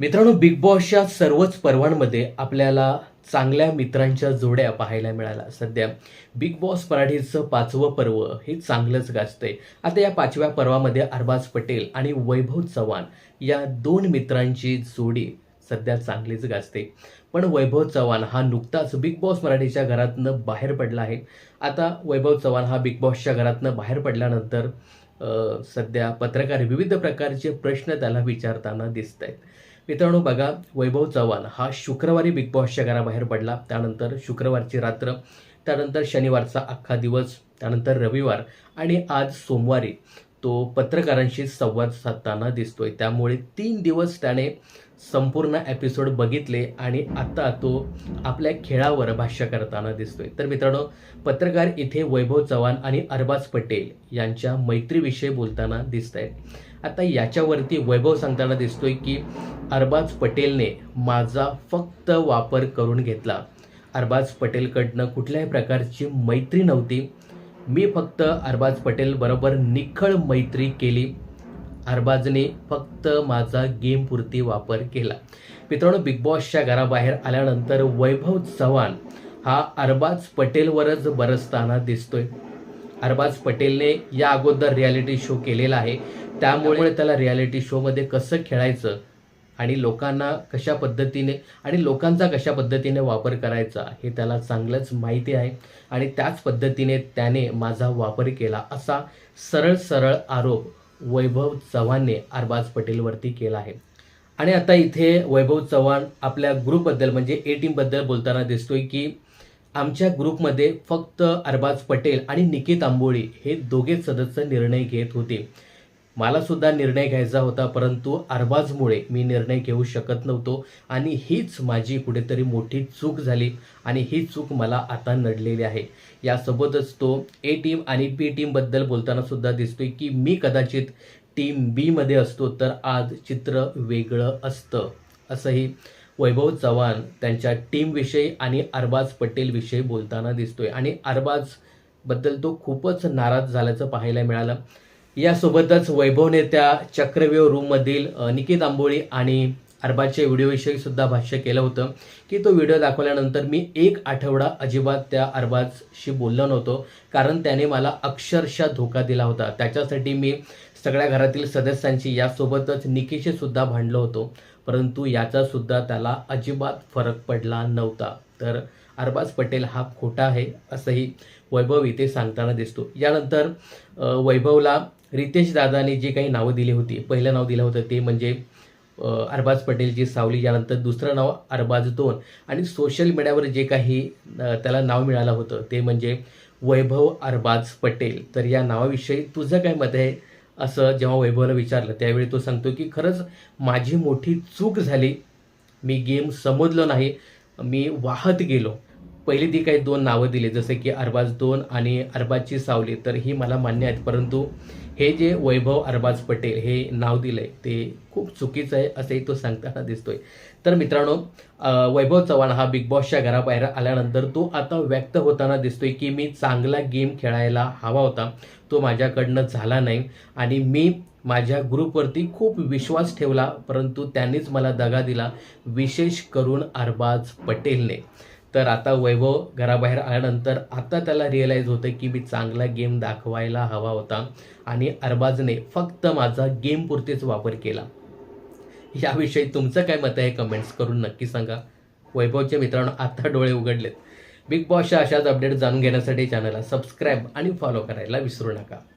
मित्रांनो बिग बॉसच्या सर्वच पर्वांमध्ये आपल्याला चांगल्या मित्रांच्या जोड्या पाहायला मिळाल्या. सध्या बिग बॉस मराठीचं पाचवं पर्व हे चांगलंच गाजतंय. आता या पाचव्या पर्वामध्ये अरबाज पटेल आणि वैभव चव्हाण या दोन मित्रांची जोडी सध्या चांगलीच गाजते. पण वैभव चव्हाण हा नुकताच बिग बॉस मराठीच्या घरातनं बाहेर पडला आहे. आता वैभव चव्हाण हा बिग बॉसच्या घरातनं बाहेर पडल्यानंतर सध्या पत्रकार विविध प्रकारचे प्रश्न त्याला विचारताना दिसत आहेत मित्रांनो बघा वैभव चव्हाण हा शुक्रवारी बिग बॉसच्या घराबाहेर पडला. त्यानंतर शुक्रवारची रात्र त्यानंतर शनिवारचा अख्खा दिवस त्यानंतर रविवार आणि आज सोमवारी तो पत्रकारांशी संवाद साधताना दिसतोय. त्यामुळे तीन दिवस त्याने संपूर्ण एपिसोड बघितले आणि आता तो आपल्या खेळावर भाष्य करताना दिसतोय. तर मित्रांनो पत्रकार इथे वैभव चव्हाण आणि अरबाज पटेल यांच्या मैत्रीविषयी बोलताना दिसत आहेत आता याच्यावरती वैभव सांगताना दिसतोय की अरबाज पटेलने माझा फक्त वापर करून घेतला. अरबाज पटेलकडनं कुठल्याही प्रकारची मैत्री नव्हती. मी फक्त अरबाज पटेल बरोबर निखळ मैत्री केली. अरबाजने फक्त माझा गेम पुरती वापर केला. मित्रांनो बिग बॉसच्या घराबाहेर आल्यानंतर वैभव चव्हाण हा अरबाज पटेलवरच बरसताना दिसतोय. अरबाज पटेलने या अगोदर रियालिटी शो केलेला आहे. त्यामुळे त्याला रियालिटी शोमध्ये कसं खेळायचं आणि लोकांना कशा पद्धतीने आणि लोकांचा कशा पद्धतीने वापर करायचा हे त्याला चांगलंच माहिती आहे. आणि त्याच पद्धतीने त्याने माझा वापर केला असा सरळ सरळ आरोप वैभव चव्हाणने अरबाज पटेलवरती केला आहे. आणि आता इथे वैभव चव्हाण आपल्या ग्रुपबद्दल म्हणजे ए टीमबद्दल बोलताना दिसतोय की आमच्या ग्रुपमध्ये फक्त अरबाज पटेल आणि निकित आंबोळी हे दोघेच सदस्य निर्णय घेत होते. मला सुद्धा निर्णय घ्यायचा होता परंतु अरबाजमुळे मी निर्णय घेऊ शकत नव्हतो आणि हीच माझी कुठेतरी मोठी चूक झाली आणि ही चूक मला आता नडलेली आहे. यासोबतच तो ए टीम आणि बी टीमबद्दल बोलताना सुद्धा दिसतोय की मी कदाचित टीम बी मध्ये असतो तर आज चित्र वेगळं असतं असंही वैभव चव्हाण त्यांच्या टीमविषयी आणि अरबाज पटेलविषयी बोलताना दिसतोय. आणि अरबाजबद्दल तो खूपच नाराज झाल्याचं पाहायला मिळालं. यासोबतच वैभवने त्या चक्रव्यूह रूममधील निकित आंबोळी आणि अरबाजच्या व्हिडिओविषयी सुद्धा भाष्य केलं होतं की तो व्हिडिओ दाखवल्यानंतर मी एक आठवडा अजिबात त्या अरबाजशी बोललो नव्हतो कारण त्याने मला अक्षरशः धोका दिला होता. त्याच्यासाठी मी सगळ्या घरातील सदस्यांची यासोबतच निकीशी सुद्धा भांडलो होतो परंतु याचा सुद्धा त्याला अजिबात फरक पडला नव्हता. तर अरबाज पटेल हा खोटा आहे असंही वैभव इथे सांगताना दिसतो. यानंतर वैभवला रितेश दादाने जे काही नावं दिली होती पहिलं नाव दिलं होतं ते म्हणजे अरबाज पटेलची सावली यानंतर दुसरं नाव अरबाज दोन. आणि सोशल मीडियावर जे काही त्याला नाव मिळालं होतं ते म्हणजे वैभव अरबाज पटेल. तर या नावाविषयी तुझं काय मत आहे? असं जेव्हा वैभवला विचारलं त्यावेळी तो सांगतो की खरंच माझी मोठी चूक झाली. मी गेम समजलो नाही. मी वाहत गेलो. पहिली ती काही दोन नावं दिली जसे की अरबाज दोन आणि अरबाजची सावली. तर ही मला मान्य आहेत. परंतु हे जे वैभव अरबाज पटेल हे नाव दिलंय ते खूप चुकीचं आहे असंही तो सांगताना दिसतोय. तर मित्रांनो वैभव चव्हाण हा बिग बॉसच्या घराबाहेर आल्यानंतर तो आता व्यक्त होताना दिसतोय की मी चांगला गेम खेळायला हवा होता. तो माझ्याकडनं झाला नाही आणि मी माझ्या ग्रुपवरती खूप विश्वास ठेवला परंतु त्यांनीच मला दगा दिला विशेष करून अरबाज पटेलने. तर आता वैभव घराबाहेर आल्यानंतर आता त्याला रिअलाईज होतं की मी चांगला गेम दाखवायला हवा होता. आणि अरबाजने फक्त माझा गेमपुरतेच वापर केला. याविषयी तुमचं काय मत आहे? कमेंट्स करून नक्की सांगा. वैभवचे मित्रांनो आता डोळे उघडलेत. बिग बॉसच्या अशाच अपडेट जाणून घेण्यासाठी चॅनलला सबस्क्राईब आणि फॉलो करायला विसरू नका.